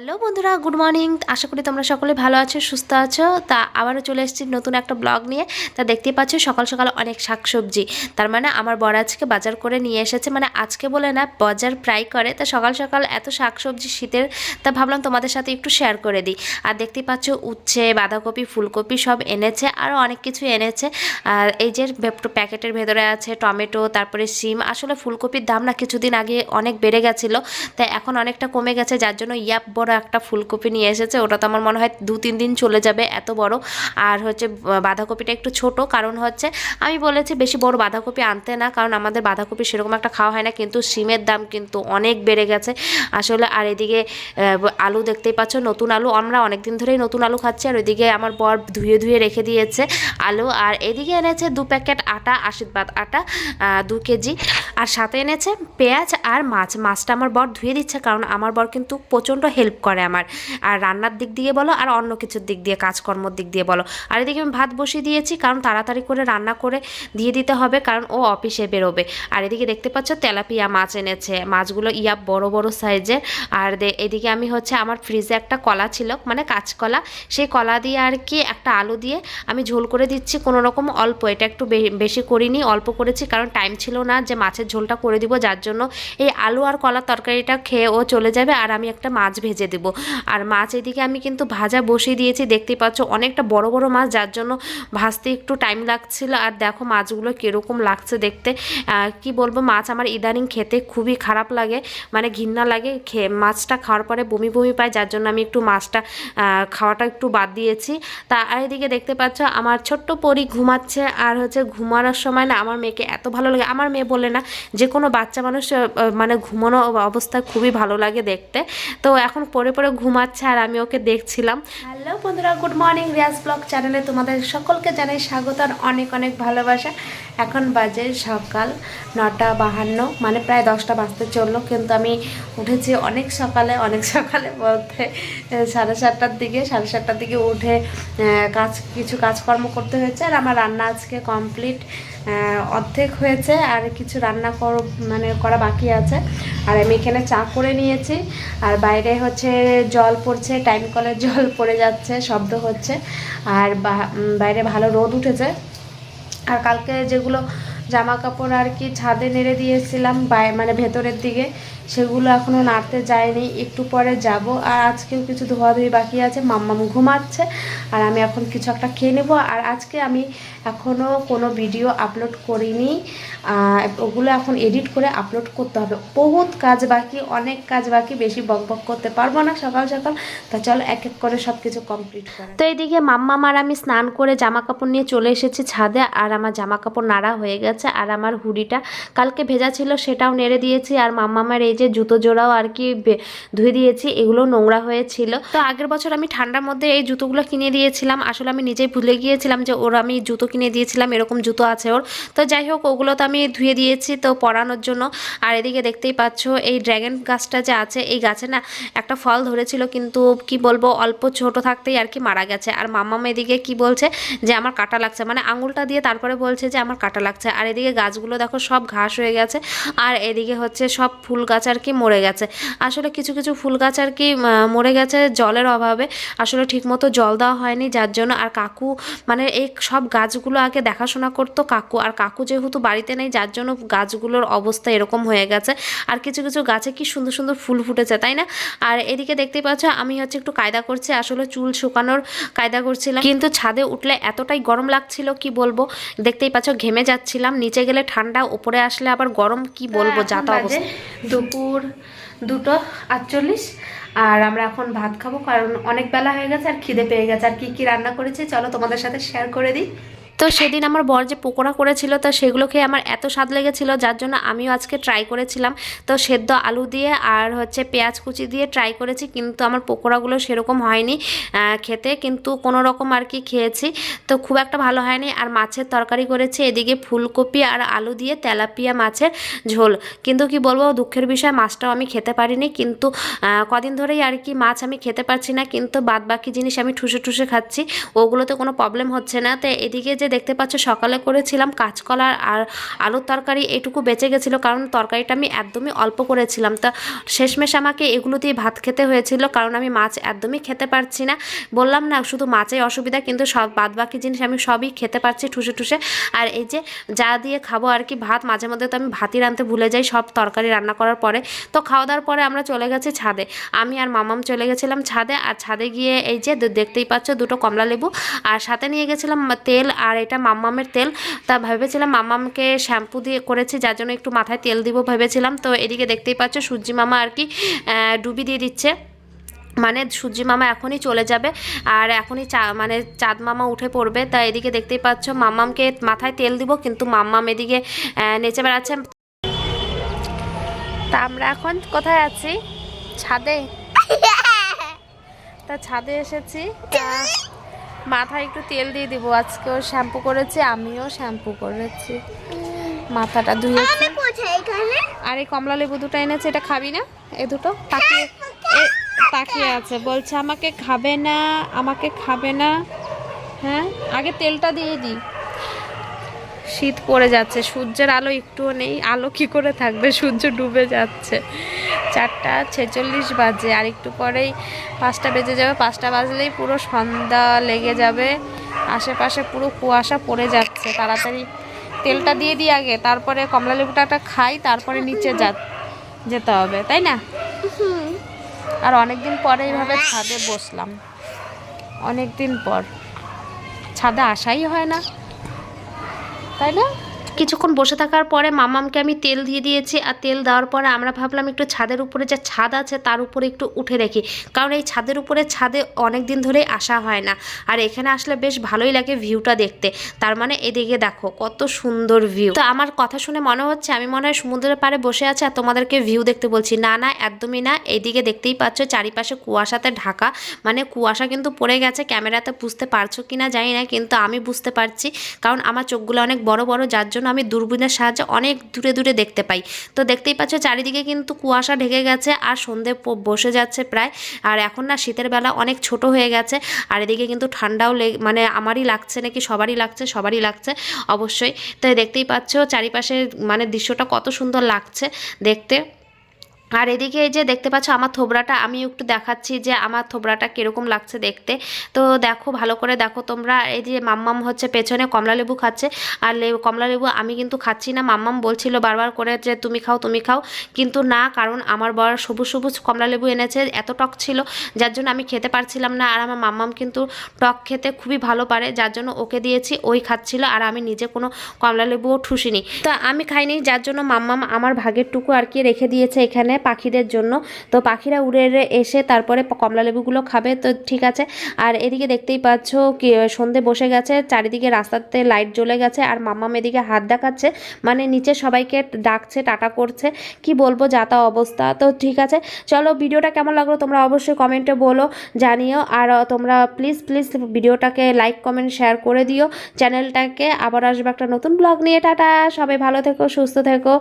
Hello বন্ধুরা, good morning. আশা করি তোমরা সকলে ভালো আছো, সুস্থ আছো। তা আবারও চলে এসেছি নতুন একটা ব্লগ নিয়ে। তা দেখতে পাচ্ছ, সকাল সকাল অনেক শাকসবজি। তার মানে আমার বর আজকে বাজার করে নিয়ে এসেছে। মানে আজকে বলে না, বাজার প্রায় করে। তা সকাল সকাল এত শাকসবজি শীতের, তা ভাবলাম তোমাদের সাথে একটু শেয়ার করে দিই। আর দেখতে পাচ্ছ, উচ্ছে, বাঁধাকপি, ফুলকপি সব এনেছে আরও অনেক কিছু এনেছে। আর এই যে প্যাকেটের ভেতরে আছে টমেটো, তারপরে সিম আসলে ফুলকপির দাম না কিছুদিন আগে অনেক বেড়ে গেছিল। তাই এখন অনেকটা কমে গেছে, যার জন্য ইয়াপ বড় একটা ফুলকপি নিয়ে এসেছে, ওটা তো আমার মনে হয় দু তিন দিন চলে যাবে এত বড়। আর হচ্ছে বাঁধাকপিটা একটু ছোট, কারণ হচ্ছে, আমি বলেছি বেশি বড় বাঁধাকপি আনতে না, কারণ আমাদের বাঁধাকপি সেরকম একটা খাওয়া হয় না, কিন্তু সিমের দাম কিন্তু অনেক বেড়ে গেছে। আসলে, আর এদিকে আলু দেখতেই পাচ্ছ, নতুন আলু, আমরা অনেক দিন ধরেই নতুন আলু খাচ্ছি, আর ওইদিকে আমার বর ধুয়ে ধুয়ে রেখে দিয়েছে আলু, আর এদিকে এনেছে দু প্যাকেট আটা, আশীর্বাদ আটা দু কেজি। আর সাথে এনেছে পেঁয়াজ আর মাছ, মাছটা আমার বর ধুয়ে দিচ্ছে, কারণ আমার বর কিন্তু প্রচণ্ড হেল্প করে আমার। আর রান্নার দিক দিয়ে বলো, আর অন্য কিছুর দিক দিয়ে, কাজকর্মর দিক দিয়ে বলো। আর এদিকে আমি ভাত বসিয়ে দিয়েছি, কারণ তাড়াতাড়ি করে রান্না করে দিয়ে দিতে হবে, কারণ ও অফিসে বেরোবে। আর এদিকে দেখতে পাচ্ছ, তেলাপিয়া মাছ এনেছে। মাছগুলো ইয়া বড় বড় সাইজের আর এদিকে আমি হচ্ছে আমার ফ্রিজে একটা কলা ছিল মানে কাঁচকলা। সেই কলা দিয়ে আর কি একটা আলু দিয়ে আমি ঝোল করে দিচ্ছি। কোনো রকম অল্প, এটা একটু বেশি করিনি, অল্প করেছি, কারণ টাইম ছিল না যে মাছের ঝোলটা করে দিব, যার জন্য এই আলু আর কলার তরকারিটা খেয়ে ও চলে যাবে আর আমি একটা মাছ ভেজে দেব। আর মাছ এদিকে আমি কিন্তু ভাজা বসিয়ে দিয়েছি দেখতে পাচ্ছ অনেকটা বড় বড় মাছ যার জন্য ভাজতে একটু টাইম লাগছিল। আর দেখো মাছগুলো কীরকম লাগছে দেখতে। কি বলব মাছ আমার ইদানিং খেতে খুবই খারাপ লাগে মানে ঘৃণা লাগে। খেয়ে মাছটা খাওয়ার পরে বমি বমি পায় যার জন্য আমি একটু মাছটা খাওয়াটা একটু বাদ দিয়েছি। তা আর এদিকে দেখতে পাচ্ছ আমার ছোট্ট পরি ঘুমাচ্ছে আর হচ্ছে ঘুমানোর সময় না আমার মেয়েকে এত ভালো লাগে। আমার মেয়ে বলে না যে কোনো বাচ্চা মানুষ আহ, মানে ঘুমানো অবস্থায় খুবই ভালো লাগে দেখতে। তো এখন পরে পরে ঘুমাচ্ছে আর আমি ওকে দেখছিলাম। হ্যালো বন্ধুরা, গুড মর্নিং রিয়াজ ব্লগ চ্যানেলে তোমাদের সকলকে জানাই স্বাগত আর অনেক অনেক ভালোবাসা। এখন বাজে সকাল নটা বাহান্ন মানে প্রায় দশটা বাজতে চলল, কিন্তু আমি উঠেছি অনেক সকালে অনেক সকালে বলতে সাড়ে সাতটার দিকে, সাড়ে সাতটার দিকে উঠে কাজ কিছু কাজকর্ম করতে হয়েছে আর আমার রান্না আজকে কমপ্লিট অর্ধেক হয়েছে আর কিছু রান্না কর মানে করা বাকি আছে। আর আমি এখানে চা করে নিয়েছি। আর বাইরে হচ্ছে জল পড়ছে টাইম কলের জল পড়ে যাচ্ছে, শব্দ হচ্ছে। আর বাইরে ভালো রোদ উঠেছে। আর কালকে যেগুলো জামা কাপড় আর কি ছাদে নেড়ে দিয়েছিলাম বাই- মানে ভেতরের দিকে। সেগুলো এখনও নাড়তে যায়নি। একটু পরে যাব। আর আজকেও কিছু ধোয়াধুয়ি বাকি আছে। মাম্মাম ঘুমাচ্ছে। আর আমি এখন কিছু একটা খেয়ে নেব। আর আজকে আমি এখনও কোনো ভিডিও আপলোড করিনি। ওগুলো এখন এডিট করে আপলোড করতে হবে। বহুত কাজ বাকি, অনেক কাজ বাকি। বেশি বক বক করতে পারব না সকাল সকাল। তা চলো এক এক করে সব কিছু কমপ্লিট করে। তো এইদিকে মাম্মাম আর আমি স্নান করে জামা কাপড় নিয়ে চলে এসেছি ছাদে। আর আমার জামা কাপড় নাড়া হয়ে গেছে। আর আমার হুডিটা কালকে ভেজা ছিল সেটাও নেড়ে দিয়েছি আর মাম্মামার এই যে জুতো জোড়াও আর কি ধুয়ে দিয়েছি, এগুলো নোংরা হয়েছিল। তো আগের বছর আমি ঠান্ডার মধ্যে এই জুতোগুলো কিনে দিয়েছিলাম, আসলে আমি নিজেই ভুলে গিয়েছিলাম যে ওর আমি জুতো কিনে দিয়েছিলাম, এরকম জুতো আছে ওর। তো যাই হোক, ওগুলো তো আমি ধুয়ে দিয়েছি তো পরানোর জন্য। আর এদিকে দেখতেই পাচ্ছ এই ড্র্যাগন গাছটা যে আছে, এই গাছে না একটা ফল ধরেছিল কিন্তু কি বলব, অল্প ছোট থাকতেই আর কি মারা গেছে। আর মাম্মাম এদিকে কি বলছে যে, আমার কাটা লাগছে। মানে আঙুলটা দিয়ে তারপরে বলছে যে, আমার কাটা লাগছে। আর এদিকে গাছগুলো দেখো সব ঘাস হয়ে গেছে, আর এদিকে হচ্ছে সব ফুল গাছ আর কি মরে গেছে। আসলে কিছু কিছু ফুল গাছ আর কি মরে গেছে জলের অভাবে। আসলে ঠিকমতো জল দেওয়া হয়নি, যার জন্য আর কাকু মানে এই সব গাছগুলো আগে দেখাশোনা করতো কাকু। আর কাকু যেহেতু বাড়িতে নেই, যার জন্য গাছগুলোর অবস্থা এরকম হয়ে গেছে। আর কিছু কিছু গাছে কি সুন্দর সুন্দর ফুল ফুটেছে, তাই না? আর এদিকে দেখতেই পাচ্ছ, আমি হচ্ছে একটু কায়দা করছি, আসলে চুল শুকানোর কায়দা করছিলাম। কিন্তু ছাদে উঠলে এতটাই গরম লাগছিল, কি বলব? দেখতেই পাচ্ছ, ঘেমে যাচ্ছিলাম। নিচে গেলে ঠান্ডা উপরে আসলে আবার গরম কি বলব এখন যাতা অবস্থা? দুপুর দুটো আটচল্লিশ। আর আমরা এখন ভাত খাব কারণ অনেক বেলা হয়ে গেছে আর খিদে পেয়ে গেছে। আর কি কি রান্না করেছি চলো তোমাদের সাথে শেয়ার করে দিই। তো সেদিন আমার বর যে পকোড়া করেছিল, তো সেগুলো খেয়ে আমার এত স্বাদ লেগেছিল, যার জন্য আমিও আজকে ট্রাই করেছিলাম। তো সেদ্ধ আলু দিয়ে আর হচ্ছে পেঁয়াজ কুচি দিয়ে ট্রাই করেছি, কিন্তু আমার পকোড়াগুলো সেরকম হয়নি খেতে, কিন্তু কোনো রকম আর কি খেয়েছি। তো খুব একটা ভালো হয়নি, আর মাছের তরকারি করেছি, এদিকে ফুলকপি আর আলু দিয়ে তেলাপিয়া মাছের ঝোল। কিন্তু কি বলব, দুঃখের বিষয়, মাছটাও আমি খেতে পারিনি, কিন্তু কদিন ধরেই আর কি মাছ আমি খেতে পারছি না, কিন্তু বাদ বাকি জিনিস আমি ঠুসে ঠুসে খাচ্ছি, ওগুলোতে কোনো প্রবলেম হচ্ছে না। তো এদিকে যে দেখতে পাচ্ছ, সকালে করেছিলাম কাঁচকলার আর আলুর তরকারি, এটুকু বেঁচে গেছিল কারণ তরকারিটা আমি একদমই অল্প করেছিলাম। তা শেষমেশ আমাকে এগুলো দিয়ে ভাত খেতে হয়েছিল কারণ আমি মাছ একদমই খেতে পারছি না। বললাম না, শুধু মাছেই অসুবিধা, কিন্তু সব বাদ বাকি জিনিস আমি সবই খেতে পারছি ঠুসে ঠুসে। আর এই যে যা দিয়ে খাব আর কি, ভাত, মাঝে মধ্যে তো আমি ভাতই রাঁধতে ভুলে যাই, সব তরকারি রান্না করার পরে। তো খাওয়া দাওয়ার পরে আমরা চলে গেছি ছাদে। আমি আর মামাম চলে গেছিলাম ছাদে, আর ছাদে গিয়ে এই যে দেখতেই পাচ্ছ দুটো কমলা লেবু আর সাথে নিয়ে গেছিলাম তেল আর এটা মাম্মামের তেল। তা ভেবেছিলাম মাম্মামকে শ্যাম্পু দিয়ে করেছি যার জন্য একটু মাথায় তেল দিব ভেবেছিলাম। তো এদিকে দেখতেই পাচ্ছ সূর্যি মামা আর কি ডুবি দিয়ে দিচ্ছে। মানে সূর্যি মামা এখনই চলে যাবে আর এখনই চা মানে চাঁদ মামা উঠে পড়বে। তা এদিকে দেখতেই পাচ্ছ মাম্মামকে মাথায় তেল দিব কিন্তু মাম্মাম এদিকে নেচে বেড়াচ্ছে। তা আমরা এখন কোথায় আছি? ছাদে? তা ছাদে এসেছি। মাথায় একটু তেল দিয়ে দিব। আজকেও শ্যাম্পু করেছি আমিও শ্যাম্পু করেছি। মাথাটা ধুয়েছি এখানে? আর এই কমলা লেবু দুটো এনেছে এটা খাবি না? এ দুটো? তাকিয়ে তাকিয়ে আছে বলছে আমাকে খাবে না আমাকে খাবে না। হ্যাঁ? আগে তেলটা দিয়ে দিই শীত পড়ে যাচ্ছে সূর্যের আলো একটুও নেই আলো কি করে থাকবে? সূর্য ডুবে যাচ্ছে। চারটা ছেচল্লিশ বাজে, আর একটু পরেই পাঁচটা বেজে যাবে। পাঁচটা বাজলেই পুরো সন্ধ্যা লেগে যাবে। আশেপাশে পুরো কুয়াশা পড়ে যাচ্ছে। তাড়াতাড়ি তেলটা দিয়ে দিই আগে, তারপরে কমলা লেবুটাটা খাই, তারপরে নিচে যা, যেতে হবে, তাই না? আর অনেক দিন পরে এইভাবে ছাদে বসলাম। অনেক দিন পর। ছাদে আসাই হয় না। তাই না? কিছুক্ষণ বসে থাকার পরে মামামকে আমি তেল দিয়ে দিয়েছি আর তেল দেওয়ার পরে আমরা ভাবলাম একটু ছাদের উপরে যে ছাদ আছে তার উপরে একটু উঠে দেখি। কারণ এই ছাদের উপরে ছাদে অনেক দিন ধরেই আসা হয় না। আর এখানে আসলে বেশ ভালোই লাগে ভিউটা দেখতে। তার মানে এদিকে দেখো, কত সুন্দর ভিউ। তো আমার কথা শুনে মনে হচ্ছে আমি মনে হয় সমুদ্রের পাড়ে বসে আছে আর তোমাদেরকে ভিউ দেখতে বলছি। না না, একদমই না। এইদিকে দেখতেই পাচ্ছ চারিপাশে কুয়াশাতে ঢাকা। মানে কুয়াশা কিন্তু পড়ে গেছে, ক্যামেরাতে বুঝতে পারছ কি না জানি না, কিন্তু আমি বুঝতে পারছি। কারণ আমার চোখগুলো অনেক বড় বড়, যার জন্য আমি দূরবীনের সাহায্যে অনেক দূরে দূরে দেখতে পাই। তো দেখতেই পাচ্ছ চারিদিকে কিন্তু কুয়াশা ঢেকে গেছে আর সন্ধে বসে যাচ্ছে প্রায়। আর এখন না শীতের বেলা অনেক ছোট হয়ে গেছে। আর এদিকে কিন্তু ঠান্ডাও মানে আমারই লাগছে নাকি সবারই লাগছে সবারই লাগছে অবশ্যই। তাই দেখতেই পাচ্ছ চারিপাশে মানে দৃশ্যটা কত সুন্দর লাগছে দেখতে। আর এদিকে এই যে দেখতে পাচ্ছ আমার থোবরাটা, আমি একটু দেখাচ্ছি যে আমার থোবরাটা কীরকম লাগছে দেখতে। তো দেখো, ভালো করে দেখো তোমরা, এই যে মাম্মাম হচ্ছে পেছনে কমলা লেবু খাচ্ছে। আর লেবু কমলা লেবু আমি কিন্তু খাচ্ছি না, মাম্মাম বলছিল বারবার করে যে তুমি খাও তুমি খাও। কিন্তু না, কারণ আমার বর সবুজ সবুজ কমলা লেবু এনেছে, এত টক ছিল, যার জন্য আমি খেতে পারছিলাম না। আর আমার মাম্মাম কিন্তু টক খেতে খুবই ভালো পারে, যার জন্য ওকে দিয়েছি, ওই খাচ্ছিল। আর আমি নিজে কোনো কমলা লেবুও ঠুসিনি। তো আমি খাইনি, যার জন্য মাম্মাম আমার ভাগের টুকু আর কি রেখে দিয়েছে এখানে। পাখিদের জন্য। তো পাখিরা উড়ে এসে তারপরে কমলা লেবুগুলো খাবে। তো ঠিক আছে। আর এদিকে দেখতেই পাচ্ছ কি সন্ধে বসে গেছে। চারিদিকে রাস্তাতে লাইট জ্বলে গেছে আর মাম্মাম এদিকে হাত দেখাচ্ছে। মানে নিচে সবাইকে ডাকছে, টাটা করছে। কি বলব যাতা অবস্থা। তো ঠিক আছে। চলো, ভিডিওটা কেমন লাগল তোমরা অবশ্যই কমেন্টে বলো, জানিও। আর তোমরা প্লিজ প্লিজ ভিডিওটাকে লাইক, কমেন্ট, শেয়ার করে দিও। চ্যানেলটাকে আবার আসবে একটা নতুন ব্লগ নিয়ে। টাটা! সবাই ভালো থেকো, সুস্থ থেকো।